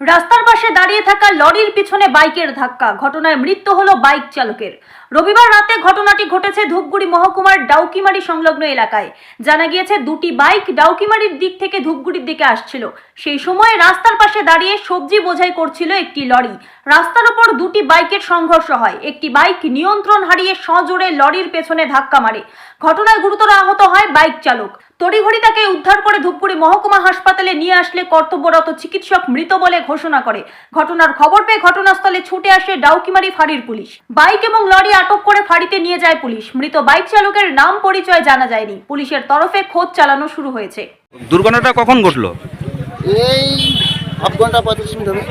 রাস্তার পাশে দাঁড়িয়ে থাকা লরির পিছনে বাইকের ধাক্কা। ঘটনায় মৃত্যু হলো বাইক চালকের। রবিবার রাতে ঘটনাটি ঘটেছে ধূপগুড়ি মহকুমার ডাউকিমারি সংলগ্ন এলাকায়। জানা গিয়েছে, দুটি বাইক ডাউকিমারির দিক থেকে ধূপগুড়ির দিকে আসছিল। সেই সময় রাস্তার পাশে দাঁড়িয়ে সবজি বোঝাই করছিল একটি লরি। রাস্তার ওপর দুটি বাইকের সংঘর্ষ হয়। একটি বাইক নিয়ন্ত্রণ হারিয়ে সজোরে লরির পেছনে ধাক্কা মারে। ঘটনায় গুরুতর আহত হয় বাইক চালক। তড়িঘড়ি তাকে উদ্ধার করে ধূপগুড়ি মহকুমা হাসপাতালে নিয়ে আসলে কর্তব্যরত চিকিৎসক মৃত বলে ঘোষণা করে। ঘটনার খবর পেয়ে ঘটনাস্থলে ছুটে আসে ডাউকিমারি ফাঁড়ির পুলিশ। বাইক এবং লরি আটক করে ফাঁড়িতে নিয়ে যায় পুলিশ। মৃত বাইক চালকের নাম পরিচয় জানা যায়নি। পুলিশের তরফে খোঁজ চালানো শুরু হয়েছে। দুর্ঘটনাটা কখন ঘটলো? এই আধ ঘণ্টা পঁয়ত্রিশ মিনিট হবে।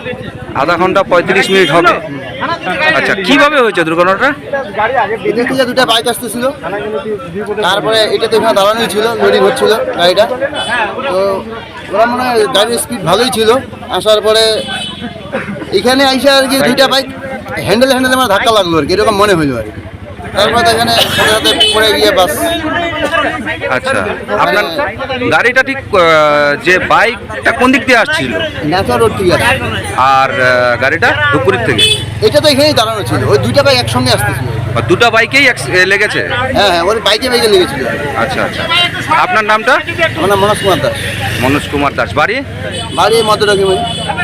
আধা ঘণ্টা পঁয়ত্রিশ মিনিট হবে। আচ্ছা কীভাবে হয়েছে দুর্ঘটনাটা? এদিক থেকে দুটা বাইক আসতেছিল। তারপরে এটা তো এখানে দাঁড়ানোই ছিল লোডিং হচ্ছিল গাড়িটা। তো ওরা মনে হয় গাড়ির স্পিড ভালোই ছিল। আসার পরে এখানে আইসা আর কি দুইটা বাইক হ্যান্ডেল হ্যান্ডেল আমার ধাক্কা লাগল আর কি এরকম মনে হইল আর কি। তারপরে এখানে সাথে সাথে পড়ে গিয়ে বাস। আচ্ছা আপনার গাড়িটা ঠিক যে বাইকটা কোন দিক দিয়ে আসছিল? ন্যাচার রোড আছে আর গাড়িটা ধুপুরির থেকে? এটা তো এখানেই দাঁড়ানো ছিল ওই দুইটা বাইক একসঙ্গে আসতেছিল। আর দুটো বাইকেই লেগেছে? হ্যাঁ হ্যাঁ ওর বাইকে বাইকে লেগেছিল। আচ্ছা আচ্ছা। আপনার নামটা? আমার নাম মনোজ কুমার দাস। মনোজ কুমার দাস। বাড়ি? বাড়ি মধ্যডাকিমারি